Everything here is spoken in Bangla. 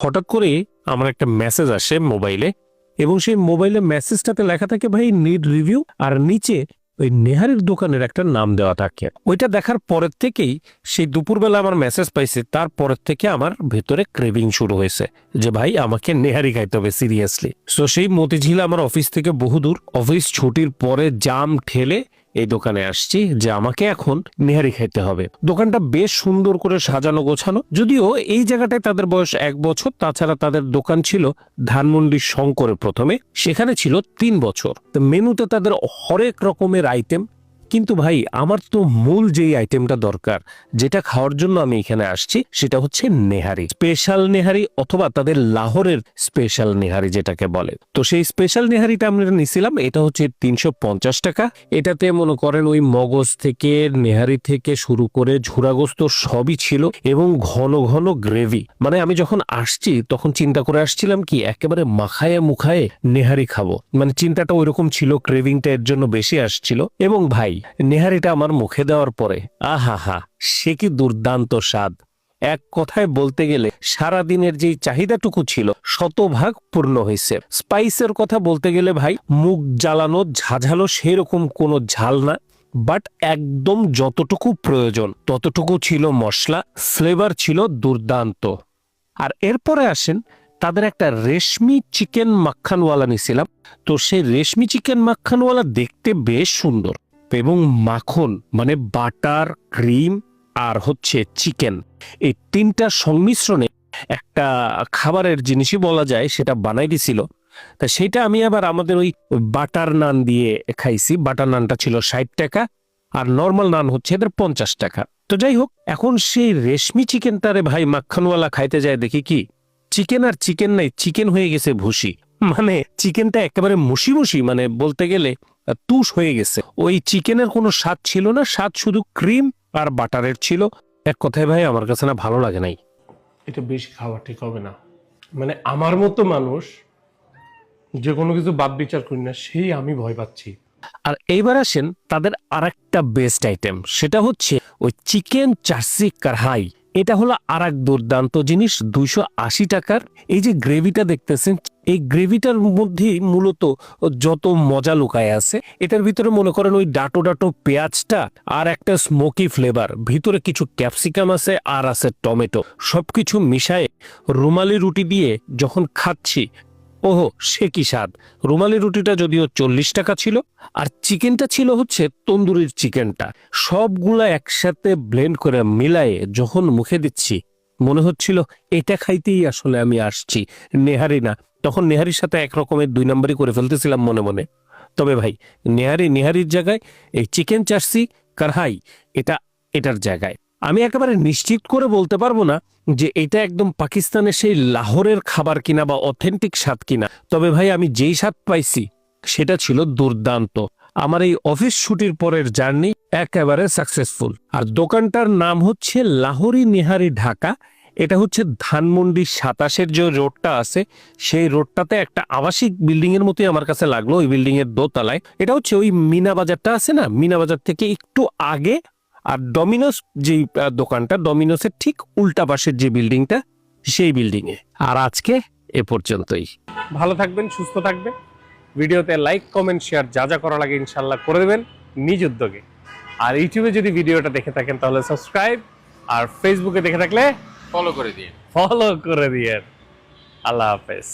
হঠাৎ করে আমার একটা মেসেজ আসে মোবাইলে এবং সেই মোবাইলে মেসেজটাতে লেখা থাকে, ভাই নিড রিভিউ আর নিচে ওই নেহারের দোকানের একটা নাম দেওয়া থাকে। ওইটা দেখার পরের থেকেই সেই দুপুরবেলা আমার মেসেজ পাইছে, তারপরের থেকে আমার ভেতরে ক্রেভিং শুরু হয়েছে যে, ভাই, আমাকে নেহারি খাইতে হবে সিরিয়াসলি সো সেই মতিঝিল আমার অফিস থেকে বহুদূর অফিস ছুটির পরে জাম ঠেলে এই দোকানে আসছি যে আমাকে এখন নেহারি খাইতে হবে। দোকানটা বেশ সুন্দর করে সাজানো গোছানো, যদিও এই জায়গাটায় তাদের বয়স এক বছর, তাছাড়া তাদের দোকান ছিল ধানমন্ডি শঙ্করে প্রথমে, সেখানে ছিল তিন বছর। মেনুতে তাদের হরেক রকমের আইটেম কিন্তু ভাই, আমার তো মূল যেই আইটেমটা দরকার, যেটা খাওয়ার জন্য আমি এখানে আসছি, সেটা হচ্ছে নেহারি। স্পেশাল নেহারি অথবা তাদের লাহোরের স্পেশাল নেহারি যেটাকে বলে। তো সেই স্পেশাল নেহারিটা আমরা নিছিলাম, এটা হচ্ছে তিনশো পঞ্চাশ টাকা। এটাতে মনে করেন ওই মগজ থেকে, নেহারি থেকে শুরু করে ঝুরাগোস্ত সবই ছিল এবং ঘন ঘন গ্রেভি মানে আমি যখন আসছি, তখন চিন্তা করে আসছিলাম কি, একেবারে মাখায়ে মুখায়ে নেহারি খাব। মানে চিন্তাটা ওইরকম ছিল ক্রেভিংটা এর জন্য বেশি আসছিল। এবং ভাই নেহারিটা আমার মুখে দেওয়ার পরে আহা হা সে কি দুর্দান্ত স্বাদ। এক কথায় বলতে গেলে সারা দিনের যেই চাহিদাটুকু ছিল, শতভাগ পূর্ণ হয়েছে। স্পাইসের কথা বলতে গেলে ভাই, মুখ জ্বালানো, ঝাঝালো সেরকম কোনো ঝাল না। বাট একদম যতটুকু প্রয়োজন, ততটুকু ছিল মশলা, ফ্লেভার ছিল দুর্দান্ত। আর এরপরে আসেন, তাদের একটা রেশমি চিকেন মাখানওয়ালা নিয়েছিলাম তো সেই রেশমি চিকেন মাখানওয়ালা দেখতে বেশ সুন্দর। এবং মাখন মানে বাটার, ক্রিম আর হচ্ছে চিকেন। এই তিনটা সংমিশ্রণে একটা খাবারের জিনিসই বলা যায়, সেটা বানাই দিছিল। তা সেটা আমি আবার আমাদের ওই বাটার নান দিয়ে খাইছি। বাটার নানটা ছিল ষাট টাকা আর নর্মাল নান হচ্ছে এদের পঞ্চাশ টাকা। তো যাই হোক, এখন সেই রেশমি চিকেনটারে ভাই মাখনওয়ালা খাইতে যায় দেখি কি? চিকেন আর চিকেন নাই, চিকেন হয়ে গেছে ভুসি। মানে চিকেনটা একেবারে মুশি মুশি মানে বলতে গেলে তুষ হয়ে গেছে। ওই চিকেনের কোনো স্বাদ ছিল না স্বাদ শুধু ক্রিম আর বাটারের ছিল। এক কথায় ভাই আমার কাছে না ভালো লাগে নাই। এটা বেশি খাওয়া ঠিক হবে না। মানে আমার মতো মানুষ যে কোনো কিছু বাদ বিচার করি না সেই আমি ভয় পাচ্ছি। আর এইবার আসেন তাদের আরেকটা বেস্ট আইটেম সেটা হচ্ছে ওই চিকেন চার্সি কারহাই। এটা হলো আর এক দুর্দান্ত জিনিস, দুইশো আশি টাকার। এই যে গ্রেভিটা দেখতেছেন, এই গ্রেভিটার মধ্যেই মূলত যত মজা লুকায় আছে, এটার ভিতরে মনে করেন ওই ডাটো ডাটো পেঁয়াজটা আর একটা স্মোকি ফ্লেভার ভিতরে কিছু ক্যাপসিকাম আছে আর আছে টমেটো। সবকিছু মিশায়ে রুমালি রুটি দিয়ে যখন খাচ্ছি ওহো, সে কি স্বাদ। রুমালি রুটিটা যদিও চল্লিশ টাকা ছিল, আর চিকেনটা ছিল হচ্ছে তন্দুরির চিকেনটা। সবগুলা একসাথে ব্লেন্ড করে মিলায়ে যখন মুখে দিচ্ছি, মনে হচ্ছিল, এটা খাইতেই আসলে আমি আসছি। নেহারি না। তখন নেহারির সাথে একরকমের দুই নম্বরই করে ফেলতেছিলাম মনে মনে। তবে ভাই, নেহারি, নেহারির জায়গায় এই চিকেন চার্সি কারহাই, এটা, এটার জায়গায়। আমি একেবারে নিশ্চিত করে বলতে পারব না যে এটা একদম পাকিস্তানের সেই লাহোরের খাবার কিনা বা অথেন্টিক স্বাদ কিনা। তবে ভাই, আমি যেই স্বাদ পাইছি, সেটা ছিল দুর্দান্ত। আমার এই অফিস ছুটির পরের জার্নি একেবারে সাকসেসফুল আর দোকানটার নাম হচ্ছে লাহোরি নিহারি ঢাকা। এটা হচ্ছে ধানমন্ডি সাতাশের যে রোডটা আছে, সেই রোডটাতে একটা আবাসিক বিল্ডিং এর মতোই আমার কাছে লাগল, ওই বিল্ডিং এর দোতলায়। এটা হচ্ছে ওই মিনা বাজারটা আছে না? মিনা বাজার থেকে একটু আগে আর ডমিনোস যে দোকানটা ডমিনোসের ঠিক উল্টা পাশের যে বিল্ডিংটা সেই বিল্ডিং এ আর আজকে এ পর্যন্তই। ভালো থাকবেন সুস্থ থাকবেন। ভিডিওতে লাইক কমেন্ট শেয়ার যা যা করা লাগে ইনশাল্লাহ করে দেবেন নিজ উদ্যোগে। আর ইউটিউবে যদি ভিডিওটা দেখে থাকেন তাহলে সাবস্ক্রাইব আর ফেসবুকে দেখে থাকলে ফলো করে দিন ফলো করে দিয়ে আল্লাহ হাফেজ।